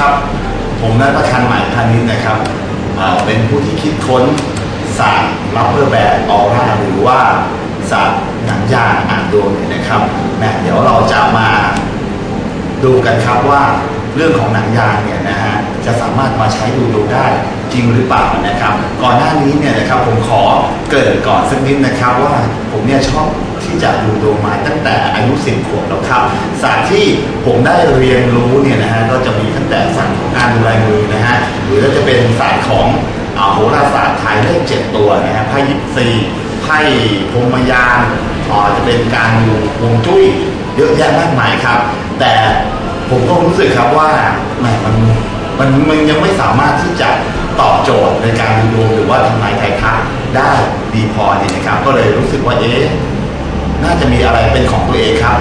ครับ ผมนัทประคันใหม่พานิชนะครับเป็นผู้ที่คิดค้นศาสตร์รับเบอร์แบนออร่าหรือว่าศาสตร์หนังยางอ่านโดนเนี่ยนะครับนะเดี๋ยวเราจะมาดูกันครับว่าเรื่องของหนังยางเนี่ยนะฮะ จะสามารถมาใช้ดูดูได้จริงหรือเปล่านะครับ ก่อนหน้านี้เนี่ยนะครับผมขอเกิดก่อนสักนิดนะครับว่าผมเนี่ยชอบที่จะดูดูมาตั้งแต่อายุสิบขวบแล้วครับศาสตร์ที่ผมได้เรียนรู้เนี่ยนะฮะก็จะมีตั้งแต่ศาสตร์ของการดูลายมือนะฮะหรือจะเป็นศาสตร์ของโหราศาสตร์ไทยเลขเจ็ดตัวนะฮะไพ่ยิปซีไพ่พรมยานอ่าจะเป็นการดูวงจุ้ยเยอะแยะมากมายครับ แต่ผมก็รู้สึกครับว่าแหมมัน มันมันยังไม่สามารถที่จะตอบโจทย์ในการดูดวงหรือว่าทำนายไทายทักได้ดีพอนี่นะครับ ก็เลยรู้สึกว่าเอ๊ะน่าจะมีอะไรเป็นของตัวเองครับ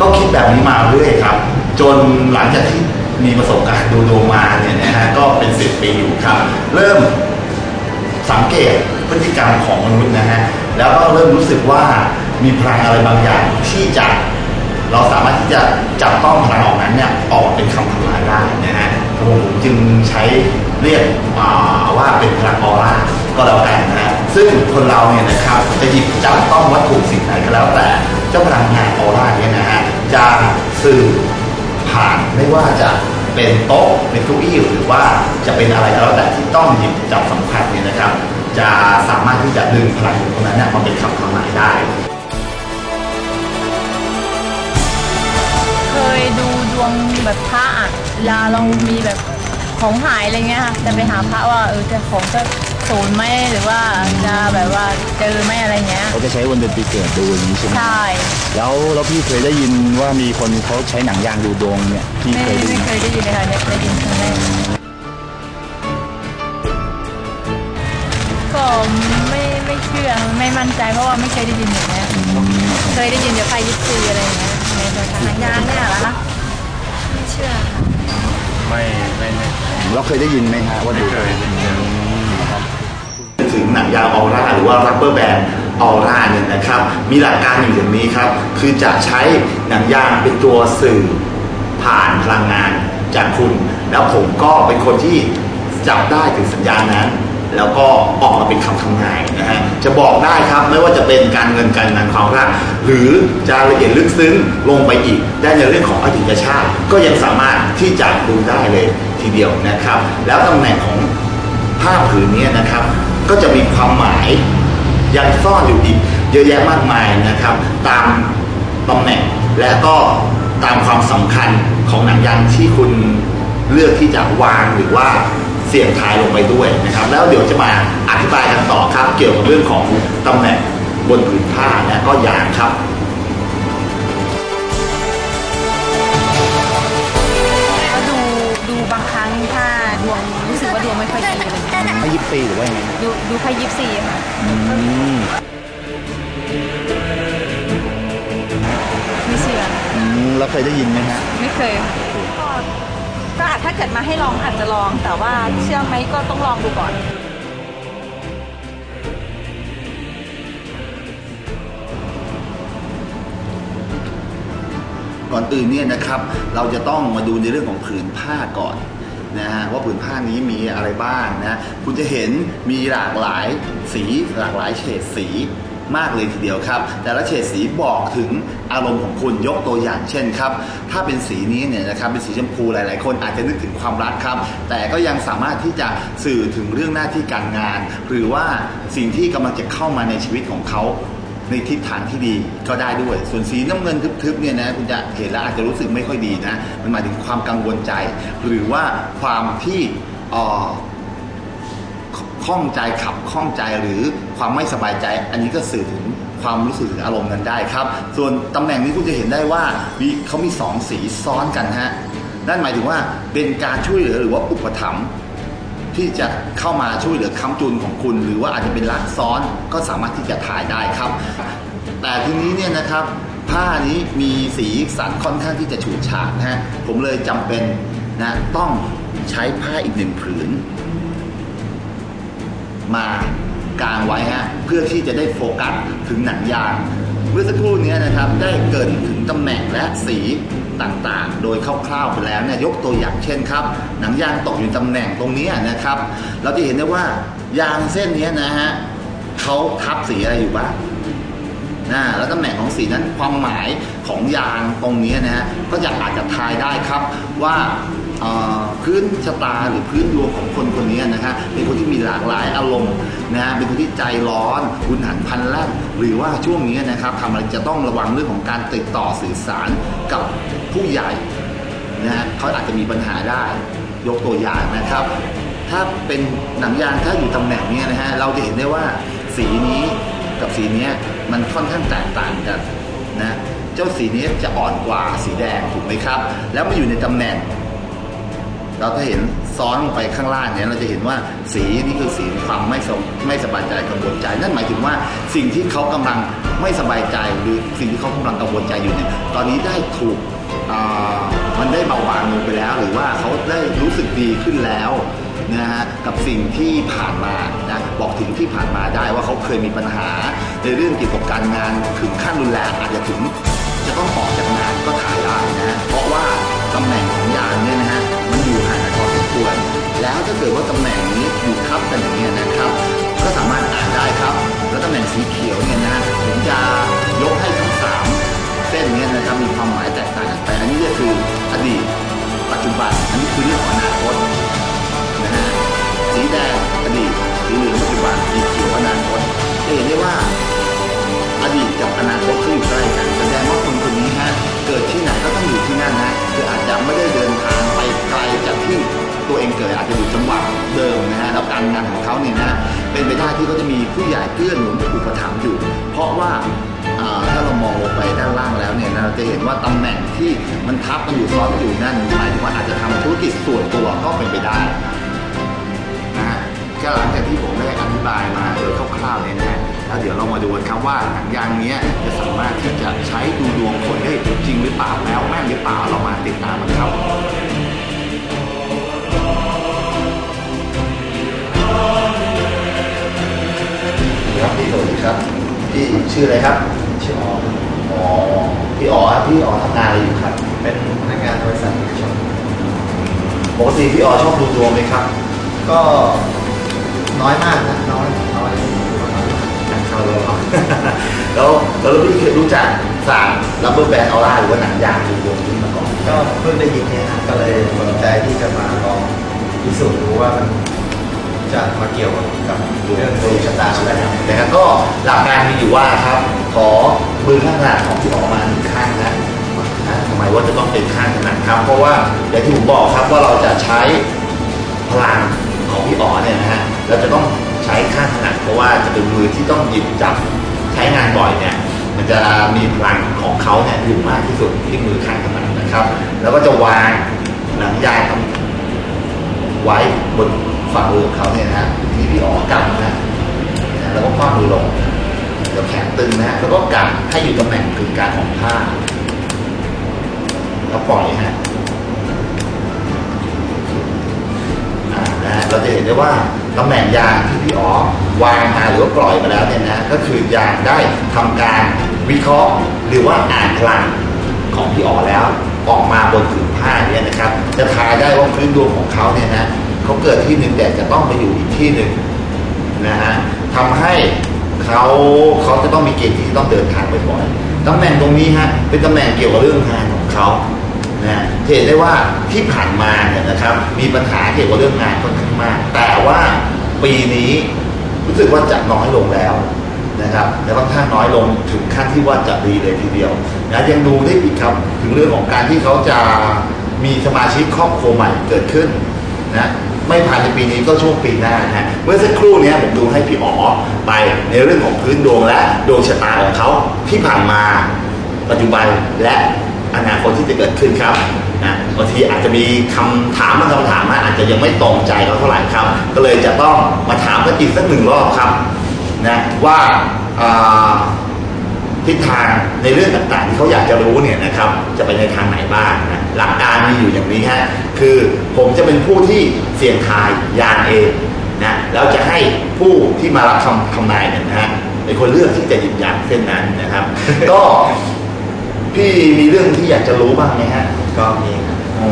ก็คิดแบบนี้มาเรื่อยครับ จนหลังจากที่มีประสบการณ์ดูดวงมาเนี่ยนะฮะก็เป็นสิบปีอยู่ครับ เริ่มสังเกตพฤติกรรมของมนุษย์นะฮะแล้วก็เริ่มรู้สึกว่ามีพลังอะไรบางอย่างที่จะเราสามารถที่จะจับต้องพลังออกนั้นเนี่ยออกเป็นคำทำนายได้นะฮะ ผมจึงใช้เรียกว่าเป็นพลังออร่าก็แล้วกันนะฮะซึ่งคนเราเนี่ยนะครับจะหยิบจับต้องวัตถุสิ่งไหนก็แล้วแต่ เจ้าพลังงานออร่าเนี่ยนะฮะจะสื่อผ่านไม่ว่าจะเป็นโต๊ะเป็นเก้าอี้หรือว่าจะเป็นอะไรก็แล้วแต่ที่ต้องหยิบจับสัมผัสเนี่ยนะครับ จะสามารถที่จะดึงพลังตรงนั้นเนี่ยมาเป็นคำทำนายได้ แบบพระอะเวลาเรามีแบบของหายอะไรเงี้ยค่ะจะไปหาพระว่าเออจะของจะศูนย์ไหมหรือว่าจะแบบว่าเจอไหมอะไรเงี้ยเขาจะใช้วันเดือนปีเกิดดูอย่างนี้ใช่ไหมใช่แล้วแล้วพี่เคยได้ยินว่ามีคนเขาใช้หนังยางดูดวงเนี่ยพี่ไม่เคยได้ยิไม่นเคยได้ยินเลยค่ะเนี่ยได้ยินครั้งแรกก็ไม่ไม่เชื่อไม่มั่นใจเพราะว่าไม่เคยได้ยินอย่างเงี้ย เคยได้ยินแต่ไพ่ยิปซีอะไรอย่างเงี้ยในตัวทางยานเนี่ยเหรอนะไม่เชื่อค่ะไม่ไม่ไม่เราเคยได้ยินไหมฮะว่าดูเคยได้ยินถึงหนังยางออร่าหรือว่ารับเบอร์แบนออร่าเนี่ยนะครับ มีหลักการอยู่อย่างนี้ครับ คือจะใช้หนังยางเป็นตัวสื่อผ่านพลังงานจากคุณ แล้วผมก็เป็นคนที่จับได้ถึงสัญญาณนั้น แล้วก็ออกมาเป็นคำทำนายนะฮะจะบอกได้ครับไม่ว่าจะเป็นการเงินการงานความรักหรือจะละเอียดลึกซึ้งลงไปอีก ได้ในเรื่องของอดีตชาติ ก็ยังสามารถที่จะดูได้เลยทีเดียวนะครับ แล้วตำแหน่งของผ้าผืนนี้นะครับ ก็จะมีความหมายยังซ่อนอยู่อีกเยอะแยะมากมายนะครับ ตามตำแหน่งและก็ตามความสำคัญของหนังยางที่คุณเลือกที่จะวางหรือว่า เสี่ยงทายลงไปด้วยนะครับ แล้วเดี๋ยวจะมาอธิบายกันต่อครับ เกี่ยวกับเรื่องของตำแหน่งบนผืนผ้าและก็ยางครับก็ดูดูบางครั้งถ้าดวงรู้สึกว่าดวงไม่ค่อยดีอะไรอย่างเงี้ยไม่ยิบปีหรือว่ายังไงฮะดูดูไพ่ยิปซีค่ะอืมไม่เชื่ออืมเราเคยได้ยินไหมฮะไม่เคยค่ะก็ก็อาจถ้าเกิดมาให้ลองอาจจะลอง แต่ว่าเชื่อไหมก็ต้องลองดูก่อนก่อนอื่นเนี่ยนะครับเราจะต้องมาดูในเรื่องของผืนผ้าก่อนนะฮะว่าผืนผ้านี้มีอะไรบ้างนะคุณจะเห็นมีหลากหลายสีหลากหลายเฉดสี มากเลยทีเดียวครับ แต่ละเฉดสีบอกถึงอารมณ์ของคุณยกตัวอย่างเช่นครับถ้าเป็นสีนี้เนี่ยนะครับเป็นสีชมพูหลาย ๆ คนอาจจะนึกถึงความรักครับ แต่ก็ยังสามารถที่จะสื่อถึงเรื่องหน้าที่การงาน หรือว่าสิ่งที่กำลังจะเข้ามาในชีวิตของเขาในทิศทางที่ดีก็ได้ด้วย ส่วนสีน้ำเงินทึบๆเนี่ยนะคุณจะเห็นแล้วอาจจะรู้สึกไม่ค่อยดีนะ มันหมายถึงความกังวลใจ หรือว่าความที่อ่อ ข้องใจขับข้องใจหรือความไม่สบายใจ อันนี้ก็สื่อถึงความรู้สึกอารมณ์นั้นได้ครับ ส่วนตำแหน่งนี้คุณจะเห็นได้ว่ามีเขามีสองสีซ้อนกันฮะนั่นหมายถึงว่าเป็นการช่วยเหลือหรือว่าอุปถัมภ์ที่จะเข้ามาช่วยเหลือค้ำจุนของคุณ หรือว่าอาจจะเป็นรักซ้อนก็สามารถที่จะถ่ายได้ครับ แต่ทีนี้เนี่ยนะครับ ผ้านี้มีสีสันค่อนข้างที่จะฉูดฉาดนะฮะผมเลยจำเป็นนะต้องใช้ผ้าอีกหนึ่งผืน มากางไว้ฮะเพื่อที่จะได้โฟกัสถึงหนังยาง เมื่อสักครู่นี้นะครับได้เกินถึงตำแหน่งและสีต่างๆ โดยคร่าวๆไปแล้วเนี่ยยกตัวอย่างเช่นครับ หนังยางตกอยู่ตำแหน่งตรงนี้นะครับ เราจะเห็นได้ว่ายางเส้นนี้นะฮะเขาทับสีอะไรอยู่บ้างนะแล้วตำแหน่งของสีนั้นความหมายของยางตรงนี้นะฮะก็จะอาจจะทายได้ครับว่า พื้นชะตาหรือพื้นดวงของคนคนนี้นะฮะเป็นคนที่มีหลากหลายอารมณ์นะฮะเป็นคนที่ใจร้อนหุนหันพันแล่นหรือว่าช่วงนี้นะครับทำอะไรจะต้องระวังเรื่องของการติดต่อสื่อสารกับผู้ใหญ่นะฮะเขาอาจจะมีปัญหาได้ยกตัวอย่างนะครับ ถ้าเป็นหนังยางถ้าอยู่ตำแหน่งนี้นะฮะเราจะเห็นได้ว่าสีนี้กับสีนี้มันค่อนข้างแตกต่างกันนะเจ้าสีนี้จะอ่อนกว่าสีแดงถูกไหมครับ แล้วมาอยู่ในตำแหน่ง เราถ้าเห็นซ้อนลงไปข้างล่างเนี่ยเราจะเห็นว่าสีนี่คือสีความไม่สบไม่สบายใจกังวลใจ นั่นหมายถึงว่าสิ่งที่เขากำลังไม่สบายใจหรือสิ่งที่เขากำลังกังวลใจอยู่เนี่ยตอนนี้ได้ถูกมันได้เบาบางลงไปแล้ว หรือว่าเขาได้รู้สึกดีขึ้นแล้วนะฮะกับสิ่งที่ผ่านมานะบอกถึงที่ผ่านมาได้ว่าเขาเคยมีปัญหา ในเรื่องเกี่ยวกับการงานถึงขั้นรุนแรงอาจจะถึงจะต้องออกจากงานก็ถ่ายได้นะเพราะว่าตำแหน่ง แล้วถ้าเกิดว่าตำแหน่งนี้อยู่ทับกันอย่างนี้นะครับ ก็สามารถอ่านได้ครับ แล้วตำแหน่งสีเขียวเนี่ยนะผมจะยกให้ทั้งสามเส้นเนี้นะครับมีความหมายแตกต่างกันไปอันนี้ก็คืออดีต ปัจจุบัน อันนี้คือเรื่องของอนาคตนะฮะสีแดงอดีตสีเหลืองปัจจุบันสี เกิดอาจจะอยู่จังหวัดเดิมนะฮะแล้วการงานของเขาเนี่ยนะเป็นไปได้ที่เขาจะมีผู้ใหญ่เกื้อหนุนอุปถัมภ์อยู่ เพราะว่าถ้าเรามองลงไปด้านล่างแล้วเนี่ยเราจะเห็นว่าตำแหน่งที่มันทับกันอยู่ซ้อนอยู่นั่นหมายถึงว่าอาจจะทำธุรกิจส่วนตัวก็เป็นไปได้นะฮะก็หลังจากที่ผมได้อธิบายมาโดยคร่าวๆเนี่ยนะฮะแล้วเดี๋ยวเรามาดูกันครับว่าหนังยางนี้จะสามารถที่จะใช้ดูดวงคนได้จริงหรือเปล่าแล้วแม่นหรือเปล่าเรามาติดตามกันครับ ครับพี่สวัสดีครับพี่ชื่ออะไรครับชื่ออ๋ออ๋อพี่อ๋อครับพี่อ๋อทำงานอะไรอยู่ครับ เป็นพนักงานบริษัทเอกชนปกติพี่อ๋อชอบดูดวงไหมครับ ก็น้อยมากนะน้อยน้อยเข้าแล้วเนาะแล้วแล้วพี่เคยรู้จักสารรับเบอร์แบนออร่าหรือว่าหนังยางดูดวงนี้มาก่อนก็เพิ่งได้ยินเนี่ยนะก็เลยสนใจที่จะมาลองพิสูจน์ดูว่ามัน จะมาเกี่ยวกับเรื่องดวงชะตาตาใช่ไหมใช่ไหมครับนะครับก็หลักการมีอยู่ว่าครับ ขอมือข้างหน้าของพี่ออกมาหนึ่งข้างนะนะทำไมว่าจะต้องเป็นข้างขนาดครับ เพราะว่าอย่างที่ผมบอกครับว่าเราจะใช้พลังของพี่อ๋อเนี่ยนะฮะเราจะต้องใช้ข้างถนัดเพราะว่าจะเป็นมือที่ต้องหยิบจับใช้งานบ่อยเนี่ยมันจะมีพลังของเขาเนี่ยอยู่มากที่สุดที่มือข้างถนัดนะครับ แล้วก็จะวางหนังยางไว้บน ฝ่ามือของเขาเนี่ยนะที่พี่อ๋อกำนะนะแล้วก็คว้ามือลงเดี๋ยวแขนตึงนะแล้วก็กำให้อยู่ตำแหน่งกึ่งกลางของผ้าแล้วปล่อยฮะนะเราจะเห็นได้ว่าตำแหน่งยางที่พี่อ๋อวางมาหรือว่าปล่อยมาแล้วเนี่ยนะก็คือยางได้ทำการวิเคราะห์ หรือว่าอ่านพลังของพี่อ๋อแล้ว ออกมาบนผืนผ้าเนี่ยนะครับ จะทายได้ว่าพื้นดวงของเขาเนี่ยนะ เขาเกิดที่หนึ่งแต่จะต้องไปอยู่อีกที่หนึ่งนะฮะทำให้เขาเขาจะต้องมีเกณฑ์ที่ต้องเดินทางบ่อยๆตำแหน่งตรงนี้ฮะเป็นตำแหน่งเกี่ยวกับเรื่องงานของเขานะจะเห็นได้ว่าที่ผ่านมาเนี่ยนะครับ มีปัญหาเกี่ยวกับเรื่องงานค่อนข้างมาก แต่ว่าปีนี้รู้สึกว่าจะน้อยลงแล้วนะครับและค่อนข้างน้อยลงถึงขั้นที่ว่าจะดีเลยทีเดียวนะยังดูได้อีกครับ ถึงเรื่องของการที่เขาจะมีสมาชิกครอบครัวใหม่เกิดขึ้น นะไม่ภายในปีนี้ก็ช่วงปีหน้านะฮะเมื่อสักครู่เนี้ยผมดูให้พี่อ๋อไปในเรื่องของพื้นดวงและดวงชะตาของเขาที่ผ่านมาปัจจุบันและอนาคตที่จะเกิดขึ้นครับนะบางทีอาจจะมีคำถามบางคำถามอาจจะยังไม่ตรงใจเขาเท่าไหร่ครับ ก็เลยจะต้องมาถามกันอีกสักหนึ่งรอบครับนะว่า ทิศทางในเรื่องต่างๆ ที่เขาอยากจะรู้เนี่ยนะครับ จะไปในทางไหนบ้างนะหลักการมีอยู่อย่างนี้ฮะคือผมจะเป็นผู้ที่เสี่ยงทายยานเองนะแล้วจะให้ผู้ที่มารับคำทำนายเนี่ยนะฮะเป็นคนเลือกที่จะหยิบยานเส้นนั้นนะครับ ก็พี่มีเรื่องที่อยากจะรู้บ้างไหมฮะก็มีครับอื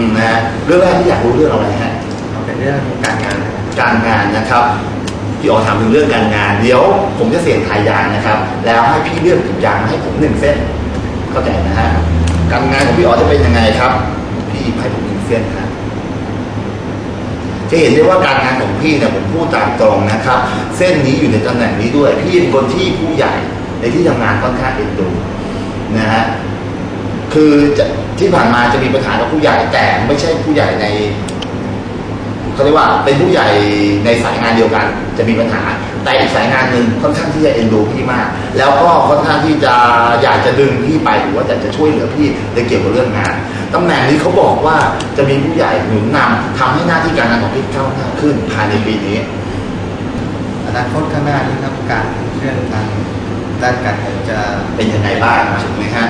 มนะฮะเรื่องแรกที่อยากรู้เรื่องอะไรฮะก็เป็นเรื่องการงานนะครับการงานนะครับ พี่อ๋อถามถึงเรื่องการงาน เดี๋ยวผมจะเสี่ยงทายยางนะครับ แล้วให้พี่เลือกถุงยางให้ผมหนึ่งเส้น เข้าใจนะฮะ การงานของพี่อ๋อจะเป็นยังไงครับ พี่ให้ผมหนึ่งเส้นฮะจะเห็นได้ว่าการงานของพี่เนี่ยผมพูดตามตรงนะครับ เส้นนี้อยู่ในตำแหน่งนี้ด้วย พี่เป็นคนที่ผู้ใหญ่ในที่ทำงานค่อนข้างเอ็นดูนะฮะคือที่ผ่านมาจะมีปัญหากับผู้ใหญ่แต่ไม่ใช่ผู้ใหญ่ใน เขาเรียกว่าเป็นผู้ใหญ่ในสายงานเดียวกันจะมีปัญหา แต่อีกสายงานหนึ่งค่อนข้างที่จะเอ็นดูพี่มาก แล้วก็ค่อนข้างที่จะอยากจะดึงพี่ไปหรือว่าอยากจะช่วยเหลือพี่ในเกี่ยวกับเรื่องงานตำแหน่งนี้เขาบอกว่าจะมีผู้ใหญ่หนุนนำทำให้หน้าที่การงานของพี่ก้าวหน้าขึ้นภายในปีนี้อนาคตข้างหน้านี้ครับการเรื่องทางด้านการเงินจะเป็นยังไงบ้างถูกไหมฮะ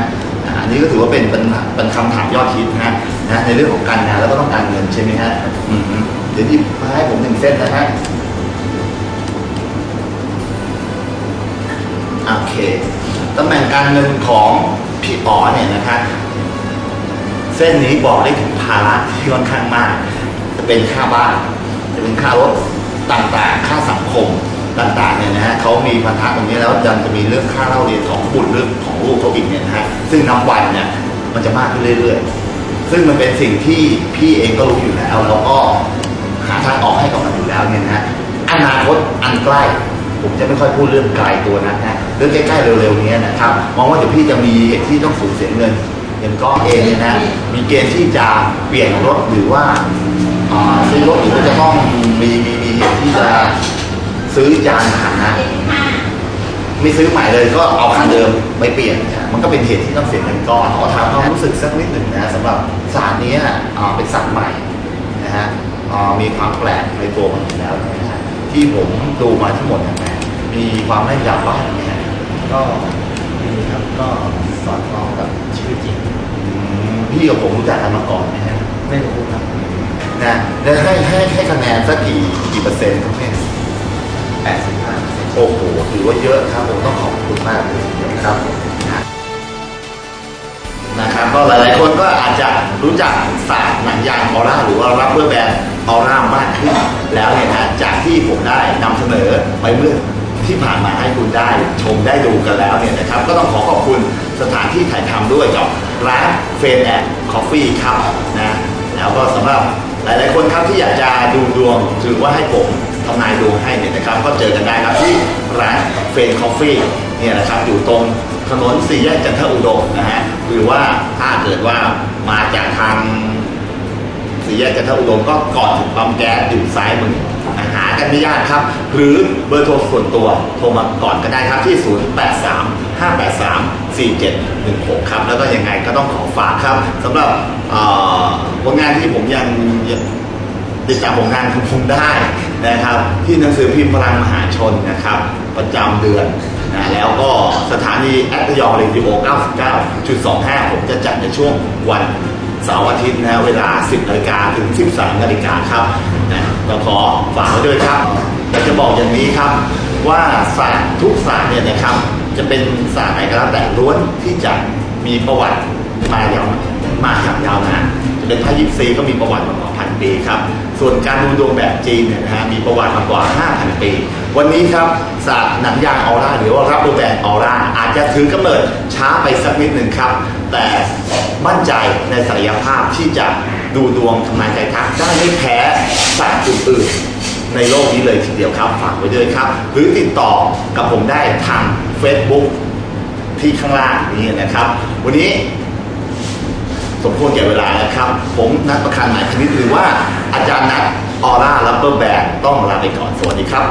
อ่าอันนี้ก็ถือว่าเป็นเป็นเป็นคำถามยอดฮิตนะฮะนะในเรื่องของการงานแล้วก็ต้องการเงินใช่ไหมฮะอืมเดี๋ยวหยิบมาให้ผมหนึ่งเส้นนะฮะโอเคตำแหน่งการเงินของพี่อ๋อเนี่ยนะฮะเส้นนี้บอกได้ถึงภาระที่ค่อนข้างมาก จะเป็นค่าบ้าน จะเป็นค่ารถต่างๆ ค่าสังคมต่างๆเนี่ยนะฮะเขามีพันธะตรงนี้แล้วยังจะมีเรื่องค่าเล่าเรียนของบุตรเรื่องของลูกเขาอีกเนี่ยนะฮะซึ่งนับวันเนี่ยมันจะมากขึ้นเรื่อยๆ ซึ่งมันเป็นสิ่งที่พี่เองก็รู้อยู่แล้ว แล้วก็ หาทางออกให้กับมันอยู่แล้วเนี่ยนะฮะอนาคตอันใกล้ผมจะไม่ค่อยพูดเรื่องไกลตัวนั้นนะเรื่องใกล้ๆเร็วๆนี้นะครับมองว่าเดี๋ยวพี่จะมีเหตุที่ต้องสูญเสียเงินเงินก้อนเองเนี่ยนะมีเกณฑ์ที่จะเปลี่ยนรถหรือว่าซื้อรถหรือว่าจะต้องมีมีมีเหตุที่จะซื้อยานพาหนะไม่ซื้อใหม่เลยก็เอาคันเดิมไปเปลี่ยนนะมันก็เป็นเหตุที่ต้องเสียเงินก้อนขอถามความรู้สึกสักนิดหนึ่งนะสำหรับศาสตร์นี้เป็นศาสตร์ใหม่นะฮะ มีความแปลกในตัวมันอยู่แล้วนะฮะที่ผมดูมาทั้งหมดเนยนะมีความแม่นยำบ้างไหมฮะก็มีครับก็สอดคล้องกับชีวิตจริงอืมพี่กับผมรู้จักกันมาก่อนนะฮะไม่รู้ครับนะแล้วให้ให้ให้คะแนนสักกี่กี่เปอร์เซ็นต์ครับเนี่ย 85%โอ้โหถือว่าเยอะครับผมต้องขอบคุณมากเลยนะครับ นะครับก็หลายๆคนก็อาจจะรู้จักศาสตร์หนังยางออร่าหรือว่ารับเบอร์แบนออร่ามากขึ้นแล้วเนี่ยนะจากที่ผมได้นำเสนอไปเมื่อที่ผ่านมาให้คุณได้ชมได้ดูกันแล้วเนี่ยนะครับ ก็ต้องขอขอบคุณสถานที่ถ่ายทำด้วยกับร้านเฟนแอนด์คอฟฟี่ครับนะแล้วก็สำหรับหลายๆคนครับที่อยากจะดูดวงหรือว่าให้ผมทำนายดวงให้เนี่ยนะครับ ก็เจอกันได้ครับที่ร้านเฟนคอฟฟี่เนี่ยนะครับอยู่ตรงถนนสี่แยกจันทอุดมนะฮะ หรือว่าถ้าเกิดว่ามาจากทางสี่แยกจันทอุดมก็ก่อนถึงปั๊มแก๊สอยู่ซ้ายมือหากันไม่ยากครับ หรือเบอร์โทรส่วนตัวโทรมาก่อนก็ได้ครับที่ 083 583 4716 ครับ แล้วก็ยังไงก็ต้องขอฝากครับสำหรับผลงานที่ผมยังยังติดตามผลงานของผมได้นะครับ ที่หนังสือพิมพ์พลังมหาชนนะครับ ประจำเดือน นะแล้วก็สถานีแอปยองเรดิโอ 99.25 ผมจะจัดในช่วงวันเสาร์อาทิตย์นะเวลา 10นาฬิกาถึง 13นาฬิกาครับนะก็ขอฝากไว้ด้วยครับอยาจะบอกอย่างนี้ครับ ว่าศาสตร์ทุกศาสตร์เนี่ยนะครับ จะเป็นศาสตร์ไหนก็แล้วแต่ล้วนที่จะมีประวัติมายาวนานมากอย่างยาวนานจะเป็นพระยิปซีก็มีประวัติมากว่าพันปีครับ ส่วนการดูดวงแบบจีนเนี่ยนะฮะมีประวัติมากกว่า 5,000 ปี วันนี้ครับศาสตร์หนังยางออร่าหรือว่ารับดูแบบออร่าอาจจะถือกำเนิดช้าไปสักนิดหนึ่งครับ แต่มั่นใจในศักยภาพที่จะดูดวงทำนายใจทักได้ไม่แพ้ศาสตร์อื่นๆในโลกนี้เลยทีเดียวครับ ฝากไว้ด้วยครับ หรือติดต่อกับผมได้ทาง Facebook ที่ข้างล่างนี้นะครับ วันนี้ สมควรแก่เวลาแล้วครับ ผมนัดประคันหมายคณิตหรือว่าอาจารย์นัดออร่าลับเบอร์แบนต้องลาไปก่อน สวัสดีครับ